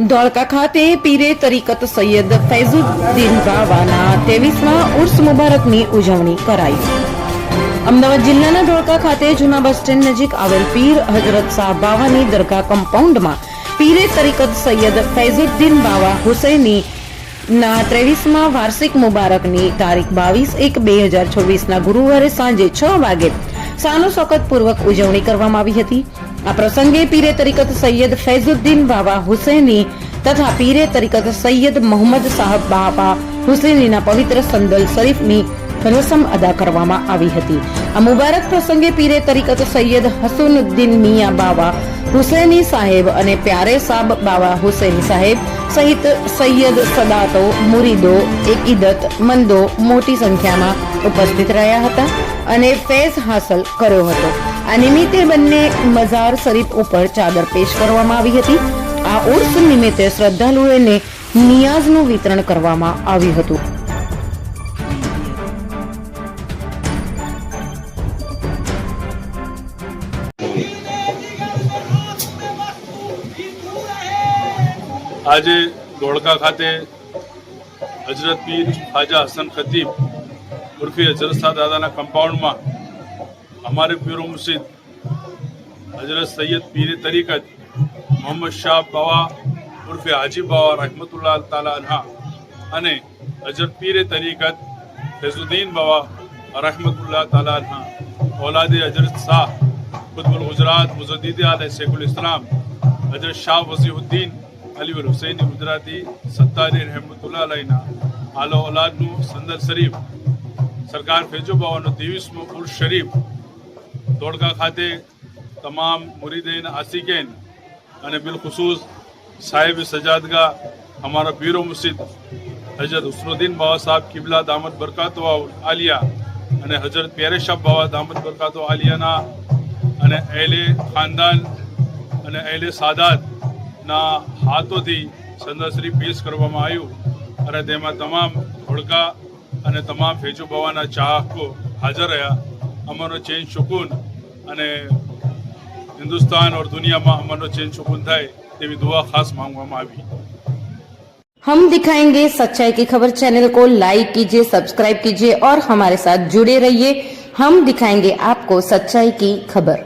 ધોળકા ખાતે પીરે તરીકત સૈયદ ફૈઝુદ્દીન બાવાના ત્રેવીસમાં ઉર્સ મુબારકની ઉજવણી કરાઈ. અમદાવાદ જિલ્લાના ધોળકા ખાતે જૂના બસ સ્ટેન્ડ નજીક આવેલ પીર હજરત શાહ બાવાની દરગાહ કમ્પાઉન્ડમાં પીરે તરીકત સૈયદ ફૈઝુદ્દીન બાવા હુસૈની ના ત્રેવીસમાં વાર્ષિક મુબારકની તારીખ બાવીસ એક બે હજાર છવ્વીસના ગુરુવારે સાંજે છ વાગે સાનો શોકતપૂર્વક ઉજવણી કરવામાં આવી હતી. આ પ્રસંગે પીરે તરીકત સૈયદ ફૈઝુદ્દીન બાવા હુસૈની તથા પીરે તરીકત સૈયદ મોહમ્મદ સાહબ બાબા હુસૈનીના પવિત્ર સંદલ શરીફની રસમ અદા કરવામાં આવી હતી. આ મુબારક પ્રસંગે પીરે તરીકત સૈયદ હસુનુદ્દીન મિયા બાવા હુસૈની સાહેબ અને પ્યારે સાબ બાવા હુસૈની સાહેબ સહિત સૈયદ સદાતો, મુરીદો, એકીદત, મંદો મોટી સંખ્યામાં ઉપસ્થિત રહ્યા હતા અને ફેઝ હાંસલ કર્યો હતો. આ નિમિત્તે બંને મઝાર શરીફ ઉપર ચાદર પેશ કરવામાં આવી હતી. આ ઉર્સ નિમિત્તે શ્રદ્ધાળુઓને નિયાઝનું વિતરણ કરવામાં આવ્યું હતું. આજે ધોળકા ખાતે હજરત પીર ખાજા હસન ખતીબ ઉર્ફે હજરત શાહ દાદાના કમ્પાઉન્ડમાં અમારે પીરો મુર્શિદ હજરત સૈયદ પીર તરીકત મોહમ્મદ શાહ બાવા ઉર્ફે હાજી બાવા રહમતુલ્લાહ તાલા અનહા અને હજરત પીર તરીકત ફૈઝુદ્દીન બાવા રહમતુલ્લાહ તાલા અનહા औलाद हजरत शाह खुतबुल गुजरात मुजद्दीद आल शेखुल इस्लाम हजरत शाह वसीउद्दीन અલી ઉલ હુસૈની ગુજરાતી સત્તારી રહેમતુલ્લા અલાઈના આલો ઓલાદનું સંદર શરીફ સરકાર ફેજો બાવાનો ત્રેવીસમો ઉર્સ શરીફ ધોળકા ખાતે તમામ મુરીદેન આસિકેન અને બિલખુસૂસ સાહેબ સજાદગા, અમારા પીરો મુસિદ હજરત હુસનુદ્દીન બાવા સાહેબ, કિબલા દામદ બરકાતો આલિયા અને હજરત પેરેશાબ બાબા દામદ બરકાતો આલિયાના અને અહેલે ખાનદાન અને અહેલે સાદાતના હાથોથી સંદાશ્રી પેશ કરવામાં આવ્યું અને તેમાં તમામ ધોળકા અને તમામ ફેજુ બાબાના ચાહકો હાજર રહ્યા. અમારો ચેન સુકૂન અને હિન્દુસ્તાન और દુનિયામાં અમારો ચેન સુકૂન થાય તેવી દુઆ ખાસ માંગવામાં આવી हम दिखाएंगे सच्चाई की खबर चैनल को लाइक कीजिए सब्सक्राइब कीजिए और हमारे साथ जुड़े रहिए हम दिखाएंगे आपको सच्चाई की खबर